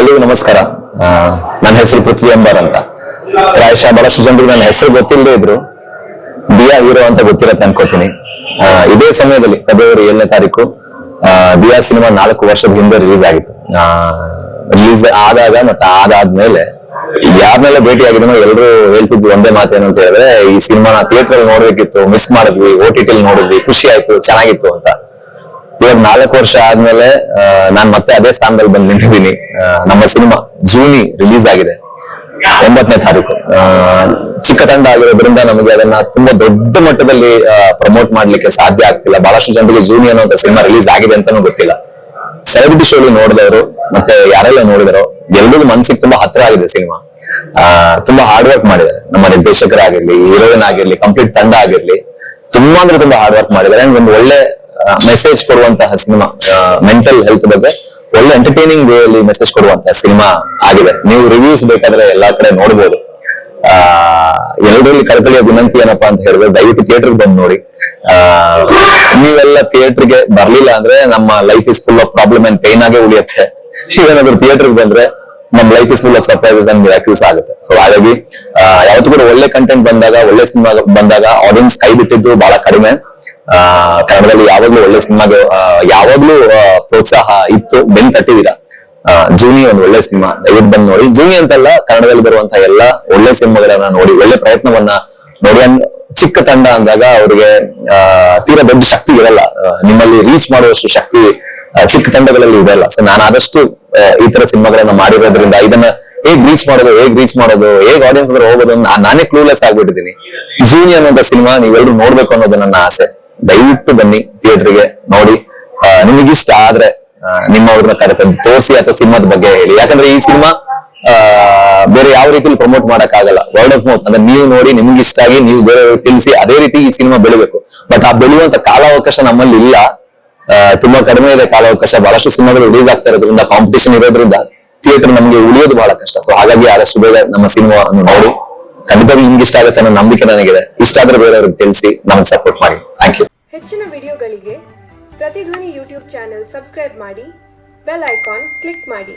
ಎಲ್ರಿಗೂ ನಮಸ್ಕಾರ. ನನ್ನ ಹೆಸರು ಪೃಥ್ವಿ ಅಂಬಾರ್ ಅಂತ. ಪ್ರಾಯಶಃ ಬಹಳಷ್ಟು ಜನರಿಗೆ ನನ್ನ ಹೆಸರು ಗೊತ್ತಿಲ್ಲದೆ ಇದ್ರು. ದಿಯಾ ಹೀರೋ ಅಂತ ಗೊತ್ತಿರತ್ತೆ ಅನ್ಕೋತೀನಿ. ಇದೇ ಸಮಯದಲ್ಲಿ, ಫೆಬ್ರವರಿ ಏಳನೇ ತಾರೀಕು ದಿಯಾ ಸಿನಿಮಾ ನಾಲ್ಕು ವರ್ಷದ ಹಿಂದೆ ರಿಲೀಸ್ ಆಗಿತ್ತು. ರಿಲೀಸ್ ಆದಾಗ ಮತ್ತೆ ಆದಾದ್ಮೇಲೆ ಯಾರನ್ನೆಲ್ಲ ಭೇಟಿ ಆಗಿದ್ರು ಎಲ್ಲರೂ ಹೇಳ್ತಿದ್ವಿ ಒಂದೇ ಮಾತು ಏನು ಅಂತ ಹೇಳಿದ್ರೆ, ಈ ಸಿನಿಮಾನ ಥಿಯೇಟರ್ ನೋಡ್ಬೇಕಿತ್ತು ಮಿಸ್ ಮಾಡಿದ್ವಿ ಓ ಟಿ ಟಿಲ್ ನೋಡಿದ್ವಿ, ಖುಷಿ ಆಯ್ತು, ಚೆನ್ನಾಗಿತ್ತು ಅಂತ. ಇವಾಗ ನಾಲ್ಕು ವರ್ಷ ಆದ್ಮೇಲೆ ನಾನು ಮತ್ತೆ ಅದೇ ಸ್ಥಾನದಲ್ಲಿ ಬಂದು ನಿಂತಿದ್ದೀನಿ. ನಮ್ಮ ಸಿನಿಮಾ ಜೂನಿ ರಿಲೀಸ್ ಆಗಿದೆ ಒಂಬತ್ತನೇ ತಾರೀಕು. ಚಿಕ್ಕ ತಂಡ ಆಗಿರೋದ್ರಿಂದ ನಮಗೆ ಅದನ್ನ ತುಂಬಾ ದೊಡ್ಡ ಮಟ್ಟದಲ್ಲಿ ಪ್ರಮೋಟ್ ಮಾಡ್ಲಿಕ್ಕೆ ಸಾಧ್ಯ ಆಗ್ತಿಲ್ಲ. ಬಹಳಷ್ಟು ಜನರಿಗೆ ಜೂನಿ ಅನ್ನೋ ಸಿನಿಮಾ ರಿಲೀಸ್ ಆಗಿದೆ ಅಂತಾನೂ ಗೊತ್ತಿಲ್ಲ. ಸೆಲೆಬ್ರಿಟಿ ಶೋಲಿ ನೋಡಿದವರು, ಮತ್ತೆ ಯಾರೆಲ್ಲ ನೋಡಿದರೋ, ಎಲ್ರಿಗೂ ಮನ್ಸಿಗೆ ತುಂಬಾ ಹತ್ರ ಆಗಿದೆ ಸಿನಿಮಾ. ತುಂಬಾ ಹಾರ್ಡ್ ವರ್ಕ್ ಮಾಡಿದ್ದಾರೆ. ನಮ್ಮ ನಿರ್ದೇಶಕರಾಗಿರ್ಲಿ ಹೀರೋಯಿನ್ ಆಗಿರ್ಲಿ ಕಂಪ್ಲೀಟ್ ತಂಡ ಆಗಿರ್ಲಿ, ತುಂಬಾ ಅಂದ್ರೆ ತುಂಬಾ ಹಾರ್ಡ್ ವರ್ಕ್ ಮಾಡಿದ್ದಾರೆ. ಒಂದು ಒಳ್ಳೆ ಮೆಸೇಜ್ ಕೊಡುವಂತಹ ಸಿನಿಮಾ ಮೆಂಟಲ್ ಹೆಲ್ತ್ ಬಗ್ಗೆ ಒಳ್ಳೆ ಎಂಟರ್ಟೈನಿಂಗ್ ವೇ ಅಲ್ಲಿ ಮೆಸೇಜ್ ಕೊಡುವಂತಹ ಸಿನಿಮಾ ಆಗಿದೆ. ನೀವು ರಿವ್ಯೂಸ್ ಬೇಕಾದ್ರೆ ಎಲ್ಲಾ ಕಡೆ ನೋಡಬಹುದು ಆ ಎಲ್ಲರಲ್ಲಿ ಕಳಕಳಿಯ ವಿನಂತಿ ಏನಪ್ಪಾ ಅಂತ ಹೇಳಿದ್ರೆ ದಯವಿಟ್ಟು ಥಿಯೇಟರ್ ಬಂದು ನೋಡಿ. ಆ, ನೀವೆಲ್ಲ ಥಿಯೇಟರ್ಗೆ ಬರ್ಲಿಲ್ಲ ಅಂದ್ರೆ ನಮ್ಮ life is full of problem and pain ಆಗೇ ಉಳಿಯುತ್ತೆ. ಏನಾದ್ರು ಥಿಯೇಟರ್ ಬಂದ್ರೆ ನಮ್ಮ life is full of surprises and miracles ಆಗುತ್ತೆ. ಸೊ ಹಾಗಾಗಿ ಯಾವತ್ತು ಕೂಡ ಒಳ್ಳೆ ಕಂಟೆಂಟ್ ಬಂದಾಗ, ಒಳ್ಳೆ ಸಿನಿಮಾ ಬಂದಾಗ ಆಡಿಯನ್ಸ್ ಕೈ ಬಿಟ್ಟಿದ್ದು ಬಹಳ ಕಡಿಮೆ. ಕನ್ನಡದಲ್ಲಿ ಯಾವಾಗ್ಲೂ ಒಳ್ಳೆ ಸಿನಿಮಾಗೆ ಯಾವಾಗ್ಲೂ ಪ್ರೋತ್ಸಾಹ ಇತ್ತು. ಬೆನ್ ತಟ್ಟಿದೀರಾ. ಜೂನಿ ಒಂದು ಒಳ್ಳೆ ಸಿನಿಮಾ ದಯವಿಟ್ಟು ಬಂದು ನೋಡಿ. ಜೂನಿ ಅಂತಲ್ಲ, ಕನ್ನಡದಲ್ಲಿ ಬರುವಂತಹ ಎಲ್ಲ ಒಳ್ಳೆ ಸಿನಿಮಾಗಳನ್ನ ನೋಡಿ, ಒಳ್ಳೆ ಪ್ರಯತ್ನವನ್ನ ನೋಡಿ ಚಿಕ್ಕ ತಂಡ ಅಂದಾಗ ಅವ್ರಿಗೆ ತೀರಾ ದೊಡ್ಡ ಶಕ್ತಿ ಇರಲ್ಲ. ನಿಮ್ಮಲ್ಲಿ ರೀಚ್ ಮಾಡುವಷ್ಟು ಶಕ್ತಿ ಚಿಕ್ಕ ತಂಡಗಳಲ್ಲಿ ಇದೆಲ್ಲ ಸೊ ನಾನು ಆದಷ್ಟು ಈ ತರ ಸಿನಿಮಾಗಳನ್ನ ಮಾಡಿರೋದ್ರಿಂದ ಇದನ್ನ ಹೇಗ್ ರೀಚ್ ಮಾಡೋದು, ಹೇಗ್ ರೀಚ್ ಮಾಡೋದು, ಹೇಗ್ ಆಡಿಯನ್ಸ್ ಹತ್ರ ಹೋಗೋದು ನಾನೇ ಕ್ಲೂಲೆಸ್ ಆಗ್ಬಿಟ್ಟಿದ್ದೀನಿ. ಜೂನಿ ಅಂತ ಸಿನಿಮಾ ನೀವೆಲ್ಲರೂ ನೋಡ್ಬೇಕು ಅನ್ನೋದು ನನ್ನ ಆಸೆ. ದಯವಿಟ್ಟು ಬನ್ನಿ ಥಿಯೇಟರ್ಗೆ ನೋಡಿ. ನಿಮಗಿಷ್ಟ ಆದ್ರೆ ನಿಮ್ಮವ್ರನ್ನ ಕರೆತಂದು ತೋರಿಸಿ ಅಥವಾ ಸಿನಿಮಾದ ಬಗ್ಗೆ ಹೇಳಿ. ಯಾಕಂದ್ರೆ ಈ ಸಿನಿಮಾ ಬೇರೆ ಯಾವ ರೀತಿಲಿ ಪ್ರಮೋಟ್ ಮಾಡಕ್ ಆಗಲ್ಲ ವರ್ಡ್ ಆಫ್ ಮೌತ್ ಅಂದ್ರೆ ನೀವು ನೋಡಿ ನಿಮ್ಗೆ ಇಷ್ಟ ಆಗಿ ನೀವು ಬೇರೆ ತಿಳಿಸಿ ಅದೇ ರೀತಿ ಈ ಸಿನಿಮಾ ಬೆಳಿಬೇಕು. ಬಟ್ ಆ ಬೆಳೆಯುವಂತ ಕಾಲಾವಕಾಶ ನಮ್ಮಲ್ಲಿ ಇಲ್ಲ. ತುಂಬಾ ಕಡಿಮೆ ಇದೆ ಕಾಲಾವಕಾಶ. ಬಹಳಷ್ಟು ಸಿನಿಮಾಗಳು ರಿಲೀಸ್ ಆಗ್ತಾ ಇರೋದ್ರಿಂದ ಕಾಂಪಿಟೇಷನ್ ಇರೋದ್ರಿಂದ ಥಿಯೇಟರ್ ನಮಗೆ ಉಳಿಯೋದು ಬಹಳ ಕಷ್ಟ. ಸೊ ಹಾಗಾಗಿ ಆದಷ್ಟು ಬೇಗ ನಮ್ಮ ಸಿನಿಮಾವನ್ನು ನೋಡಿ. ಖಂಡಿತವಾಗಿ ನಿಮ್ಗೆ ಇಷ್ಟ ಆಗುತ್ತೆ ಅನ್ನೋ ನಂಬಿಕೆ ನನಗಿದೆ. ಇಷ್ಟ ಆದ್ರೆ ಬೇರೆಯವ್ರಿಗೆ ತಿಳಿಸಿ, ನಮಗೆ ಸಪೋರ್ಟ್ ಮಾಡಿ. ಥ್ಯಾಂಕ್ ಯು ಹೆಚ್ಚಿನ ವಿಡಿಯೋಗಳಿಗೆ ಪ್ರತಿಧ್ವನಿ ಯೂಟ್ಯೂಬ್ ಚಾನೆಲ್ ಸಬ್ಸ್ಕ್ರೈಬ್ ಮಾಡಿ, ಬೆಲ್ ಐಕಾನ್ ಕ್ಲಿಕ್ ಮಾಡಿ.